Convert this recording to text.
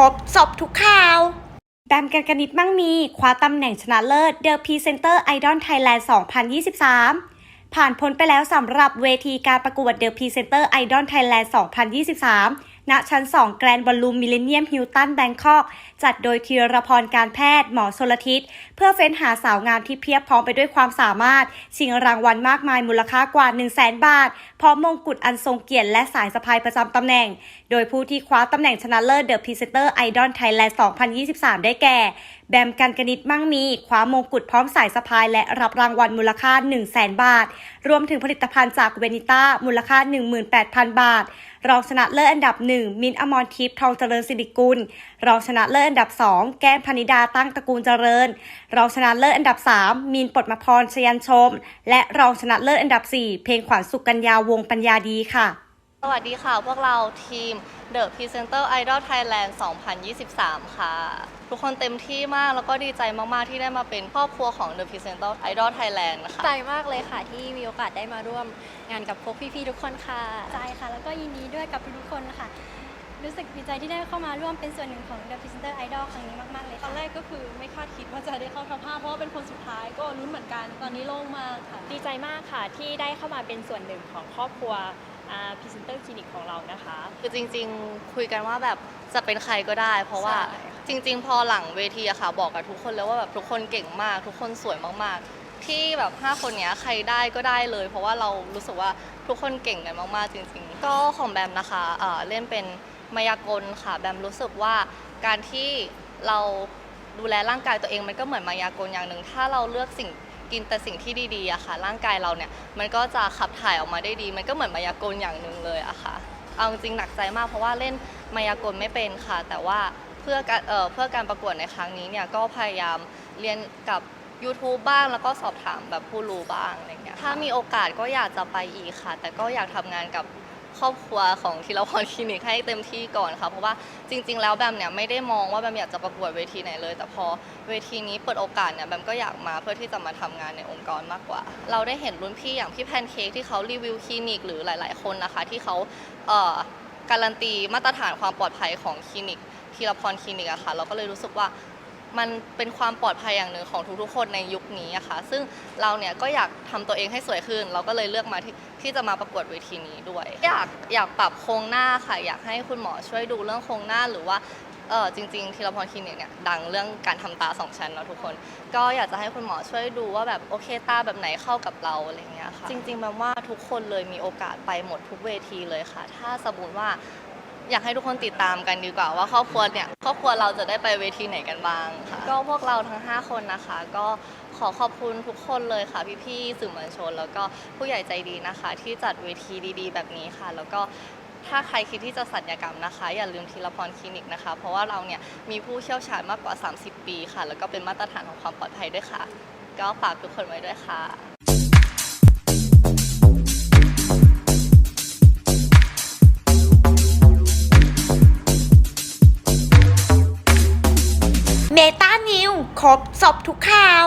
รบจบทุกข่าว แบมกันกนิดมั่งมี คว้าตำแหน่งชนะเลิศ The Presenter Idol Thailand 2023 ผ่านพ้นไปแล้วสำหรับเวทีการประกวด The Presenter Idol Thailand 2023 ณชั้น 2 แกรนด์บอลลูมมิเลเนียมฮิลตันแบงคอกจัดโดยธีรพรการแพทย์ หมอชลทิศ เพื่อเฟ้นหาสาวงามที่เพียบพร้อมไปด้วยความสามารถ ชิงรางวัลมากมายมูลค่ากว่า 1 0 0 0 0แบาท พร้อมมงกุฎอันทรงเกียรติและสายสะพายประจำตำแหน่ง โดยผู้ที่คว้าตำแหน่งชนะเลิศ The Presenter Idol Thailand 2023 ได้แก่ แบมกันกนิดมั่งมีคว้ามงกุฎพร้อมสายสะพาย และรับรางวัลมูลค่า 1 0 0 0 0แบาท รวมถึงผลิตภัณฑ์จากเวนิต้ามูลค่า 18,000 บาทรองชนะเลิศอันดับ 1 มินอมรทิพย์ทองเจริญสิริกุล รองชนะเลิศอันดับ 2 แก้มพนิดาตั้งตระกูลเจริญ รองชนะเลิศอันดับ 3 มินปดมพรชยันชม และรองชนะเลิศอันดับ 4 เพลงขวัญสุกัญญาวงปัญญาดีค่ะ สวัสดีค่ะ พวกเราทีม The Presenter Idol Thailand 2023 ค่ะ ทุกคนเต็มที่มากแล้วก็ดีใจมาก ๆ ที่ได้มาเป็นครอบครัวของ The Presenter Idol Thailand ค่ะใจมากเลยค่ะที่มีโอกาสได้มาร่วมงานกับพวกพี่ ๆ ทุกคนค่ะ ใจค่ะ แล้วก็ยินดีด้วยกับทุกๆคนค่ะ รู้สึกดีใจที่ได้เข้ามาร่วมเป็นส่วนหนึ่งของ The Presenter Idol ครั้งนี้มาก ๆ เลยตค่ะอนแรกก็คือไม่คาดคิดว่าจะได้เข้าท็อป5เพราะว่าเป็นคนสุดท้ายก็ลุ้นเหมือนกัน ตอนนี้โล่งมากค่ะ ดีใจมากค่ะที่ได้เข้ามาเป็นส่วนหนึ่งของครอบครัวพรีเซนเตอร์คลินิกของเรานะคะ คือจริง ๆ คุยกันว่าแบบจะเป็นใครก็ได้ เพราะว่าใช่ค่ะ จริง ๆ พอหลังเวทีอะค่ะ บอกกับทุกคนแล้วว่าแบบทุกคนเก่งมาก ทุกคนสวยมากๆ ที่แบบ 5 คนเนี้ยใครได้ก็ได้เลย เพราะว่าเรารู้สึกว่าทุกคนเก่งกันมากๆ จริง ๆ ก็ของแบมนะคะเอ่อเล่นเป็นมายากลค่ะ แบมรู้สึกว่าการที่เราดูแลร่างกายตัวเองมันก็เหมือนมายากลอย่างหนึ่ง ถ้าเราเลือกสิ่งกินแต่สิ่งที่ดีๆอะค่ะ ร่างกายเราเนี่ยมันก็จะขับถ่ายออกมาได้ดี มันก็เหมือนมายากลอย่างหนึ่งเลยอะค่ะ เอาจริงๆหนักใจมากเพราะว่าเล่นมายากลไม่เป็นค่ะ แต่ว่า เพื่อการเอ่อเพื่อการประกวดในครั้งนี้เนี่ยก็พยายามเรียนกับ YouTube บ้างแล้วก็สอบถามแบบผู้รู้บ้างอะไรเงี้ยถ้ามีโอกาสก็อยากจะไปอีกค่ะ แต่ก็อยากทำงานกับครอบครัวของทีละพรคลินิกให้เต็มที่ก่อนค่ะ เพราะว่าจริง ๆ แล้วแบมเนี่ยไม่ได้มองว่าแบมอยากจะประกวดเวทีไหนเลย แต่พอเวทีนี้เปิดโอกาสเนี่ยแบมก็อยากมาเพื่อที่จะมาทำงานในองค์กรมากกว่า เราได้เห็นรุ่นพี่อย่างพี่แพนเค้กที่เขารีวิวคลินิกหรือหลาย ๆ คนนะคะที่เขาเอ่อ การันตีมาตรฐานความปลอดภัยของคลินิก ทีละพรคลินิกอะค่ะเราก็เลยรู้สึกว่ามันเป็นความปลอดภัยอย่างหนึ่งของทุกๆ คนในยุคนี้อะค่ะ ซึ่งเราเนี่ยก็อยากทำตัวเองให้สวยขึ้น เราก็เลยเลือกมาที่ที่จะมาประกวดเวทีนี้ด้วย อยากอยากปรับโครงหน้าค่ะ อยากให้คุณหมอช่วยดูเรื่องโครงหน้าหรือว่าเออจริงๆทีละพรคลินิกเนี่ยดังเรื่องการทำตาสองชั้นเนาะทุกคน ก็อยากจะให้คุณหมอช่วยดูว่าแบบโอเคตาแบบไหนเข้ากับเราอะไรเงี้ยค่ะ จริงๆแบบว่าทุกคนเลยมีโอกาสไปหมดทุกเวทีเลยค่ะ ถ้าสมมติว่า อยากให้ทุกคนติดตามกันดีกว่าว่าครอบครัวเนี่ยครอบครัวเราจะได้ไปเวทีไหนกันบ้างค่ะก็พวกเราทั้ง 5 คนนะคะ ก็ขอขอบคุณทุกคนเลยค่ะ พี่ๆสื่อมวลชน แล้วก็ผู้ใหญ่ใจดีนะคะ ที่จัดเวทีดี ๆ แบบนี้ค่ะ แล้วก็ถ้าใครคิดที่จะสัญญกรรมนะคะ อย่าลืมทีละพรคลินิกนะคะ เพราะว่าเราเนี่ยมีผู้เชี่ยวชาญมากกว่า 30 ปีค่ะ แล้วก็เป็นมาตรฐานของความปลอดภัยด้วยค่ะ ก็ฝากทุกคนไว้ด้วยค่ะ ครบจบทุกข่าว